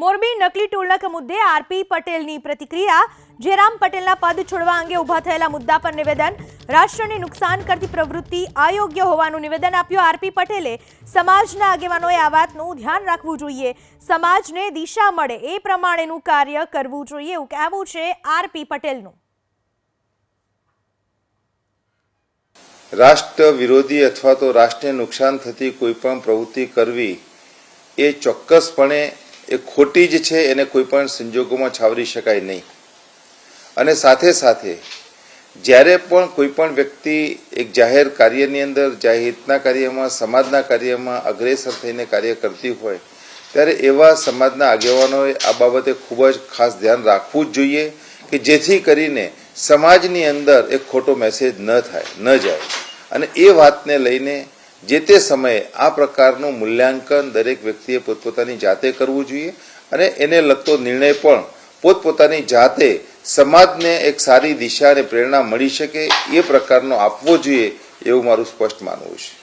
મોરબી નકલી ટોલક મુદ્દે આરપી પટેલની પ્રતિક્રિયા. જેરામ પટેલના પદ છોડવા અંગે ઊભા થયેલા મુદ્દા પર નિવેદન. રાષ્ટ્રને નુકસાન કરતી પ્રવૃત્તિ અયોગ્ય હોવાનું નિવેદન આપ્યું આરપી પટેલે. સમાજના આગેવાનોએ આ વાતનું ધ્યાન રાખવું જોઈએ. સમાજને દિશા મળે એ પ્રમાણેનું કાર્ય કરવું જોઈએ એવું કહેવું છે આરપી પટેલનું. રાષ્ટ્ર વિરોધી અથવા તો રાષ્ટ્રને નુકસાન થતી કોઈ પણ પ્રવૃત્તિ કરવી એ ચોક્કસપણે એ ખોટી જ છે, એને કોઈ પણ સંજોગોમાં છાવરી શકાય નહીં. અને સાથે સાથે, જ્યારે પણ કોઈ પણ વ્યક્તિ એક જાહેર કાર્યની અંદર જાહેરના કાર્યમાં, સમાજના કાર્યમાં અગ્રેસર થઈને કાર્ય કરતી હોય, ત્યારે એવા સમાજના આગેવાનોએ આ બાબતે ખૂબ જ ખાસ ધ્યાન રાખવું જ જોઈએ કે જેથી કરીને સમાજની અંદર એક ખોટો મેસેજ ન થાય, ન જાય. અને એ વાતને લઈને જે તે સમયે આ પ્રકારનું મૂલ્યાંકન દરેક વ્યક્તિએ પોતપોતાની જાતે કરવું જોઈએ અને એને લગતો નિર્ણય પણ પોતપોતાની જાતે સમાજને એક સારી દિશા અને પ્રેરણા મળી શકે એ પ્રકારનો આપવો જોઈએ એવું મારું સ્પષ્ટ માનવું છે.